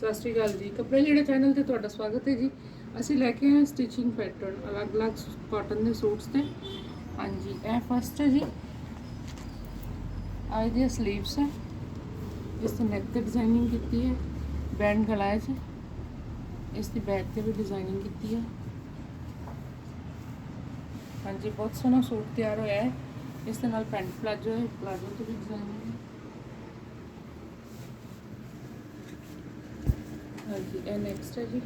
ਸਤਿ ਸ਼੍ਰੀ ਅਕਾਲ ਜੀ। ਕੱਪੜੇ ਲੀੜੇ ਚੈਨਲ ਤੇ ਤੁਹਾਡਾ ਸਵਾਗਤ ਹੈ ਜੀ। ਅਸੀਂ ਲੈ ਕੇ ਆਏ ਹਾਂ ਸਟਿਚਿੰਗ ਪੈਟਰਨ ਅਲੱਗ-ਅਲੱਗ ਕਾਟਨ ਦੇ ਸੂਟਸ ਤੇ। ਹਾਂਜੀ, ਇਹ ਫਸਟ ਹੈ ਜੀ। ਆ ਇਹਦੀਆਂ ਸਲੀਵਸ ਹੈ। ਇਸ ਤੇ ਨੈਕ ਤੇ ਡਿਜ਼ਾਈਨਿੰਗ ਕੀਤੀ ਹੈ। ਬੈਂਡ ਗਲਾ ਹੈ ਜੀ ਇਸ ਦੀ ਬੈਕ ਤੇ ਵੀ ਡਿਜ਼ਾਈਨਿੰਗ ਕੀਤੀ ਹੈ। ਹਾਂਜੀ, ਬਹੁਤ ਸੋਹਣਾ ਸੂਟ ਤਿਆਰ ਹੋਇਆ ਹੈ। ਇਸ ਦੇ ਨਾਲ ਪੈਂਟ ਪਲਾਜੋ ਹੈ। ਪਲਾਜੋ ਤੇ ਵੀ ਡਿਜ਼ਾਈਨਿੰਗ ਹੈ। ਹਾਂਜੀ, ਇਹ ਨੈਕਸਟ ਹੈ ਜੀ।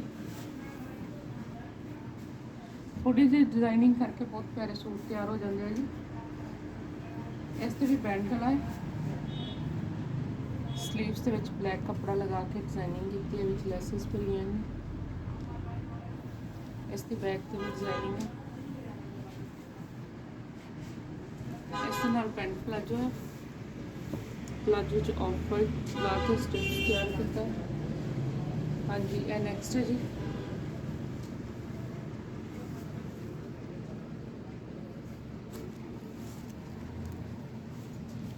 ਥੋੜੀ ਜਿਹੀ ਡਿਜ਼ਾਈਨਿੰਗ ਕਰਕੇ ਬਹੁਤ ਪਿਆਰੇ ਸੂਟ ਤਿਆਰ ਹੋ ਜਾਂਦੇ ਆ ਜੀ। ਇਸ ਤੇ ਵੀ ਬੈਂਡ ਗਲਾ ਹੈ। ਸਲੀਵਸ ਦੇ ਵਿੱਚ ਬਲੈਕ ਕੱਪੜਾ ਲਗਾ ਕੇ ਡਿਜ਼ਾਈਨਿੰਗ ਕੀਤੀ ਹੈ, ਵਿੱਚ ਲੈਸਸ ਭਰੀਆਂ ਨੇ। ਇਸ ਦੀ ਬੈਕ ਤੇ ਵੀ ਡਿਜ਼ਾਈਨਿੰਗ ਹੈ। ਇਸ ਦੇ ਨਾਲ ਪੈਂਟ ਪਲਾਜੋ ਹੈ। ਪਲਾਜੋ ਚ ਆਫ ਵਾਈਟ ਲਾ ਕੇ ਸਟਿਚ ਤਿਆਰ ਕੀਤਾ ਹੈ। ਹਾਂਜੀ ਇਹ ਨੈਕਸਟ ਹੈ ਜੀ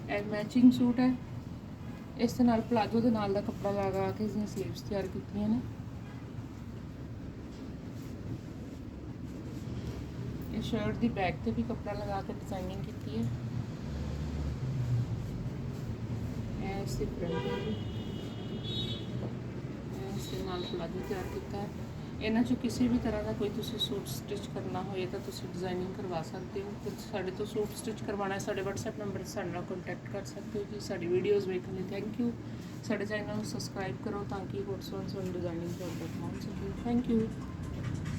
ਇਹ ਮੈਚਿੰਗ ਸੂਟ ਹੈ ਇਸ ਦੇ ਨਾਲ ਪਲਾਜੋ ਦੇ ਨਾਲ ਦਾ ਕੱਪੜਾ ਲਗਾ ਕੇ ਇਸਦੀਆਂ ਸਲੀਵਸ ਤਿਆਰ ਕੀਤੀਆਂ ਨੇ। ਇਹ ਸ਼ਰਟ ਦੀ ਬੈਕ ਤੇ ਵੀ ਕੱਪੜਾ ਲਗਾ ਕੇ ਡਿਜ਼ਾਈਨਿੰਗ ਕੀਤੀ ਹੈ। ਇਹ ਇਸੇ ਫਰੰਟ ਤੇ ਵੀ। ਇਸ ਦੇ ਤਿਆਰ ਕੀਤਾ ਹੈ। ਇਹਨਾਂ ਚੋਂ ਕਿਸੇ ਵੀ ਤਰ੍ਹਾਂ ਦਾ ਕੋਈ ਤੁਸੀਂ ਸੂਟ ਸਟਿਚ ਕਰਨਾ ਹੋਏ ਤਾਂ ਤੁਸੀਂ ਡਿਜ਼ਾਈਨਿੰਗ ਕਰਵਾ ਸਕਦੇ ਹੋ। ਤੇ ਸਾਡੇ ਤੋਂ ਸੂਟ ਸਟਿਚ ਕਰਵਾਉਣਾ ਹੈ, ਸਾਡੇ WhatsApp ਨੰਬਰ ਤੇ ਸਾਡੇ ਨਾਲ ਕੰਟੈਕਟ ਕਰ ਸਕਦੇ ਹੋ ਜੀ। ਸਾਡੀ ਵੀਡੀਓਜ਼ ਵੇਖਣ ਲਈ ਥੈਂਕ ਯੂ ਸਾਡੇ ਚੈਨਲ ਨੂੰ ਸਬਸਕ੍ਰਾਈਬ ਕਰੋ ਤਾਂ ਕਿ ਹੋਰ ਸੋਹਣੀ ਸੋਹਣੀ ਡਿਜ਼ਾਈਨਿੰਗ ਤੁਹਾਡੇ ਪਹੁੰਚ ਸਕੇ ਥੈਂਕ ਯੂ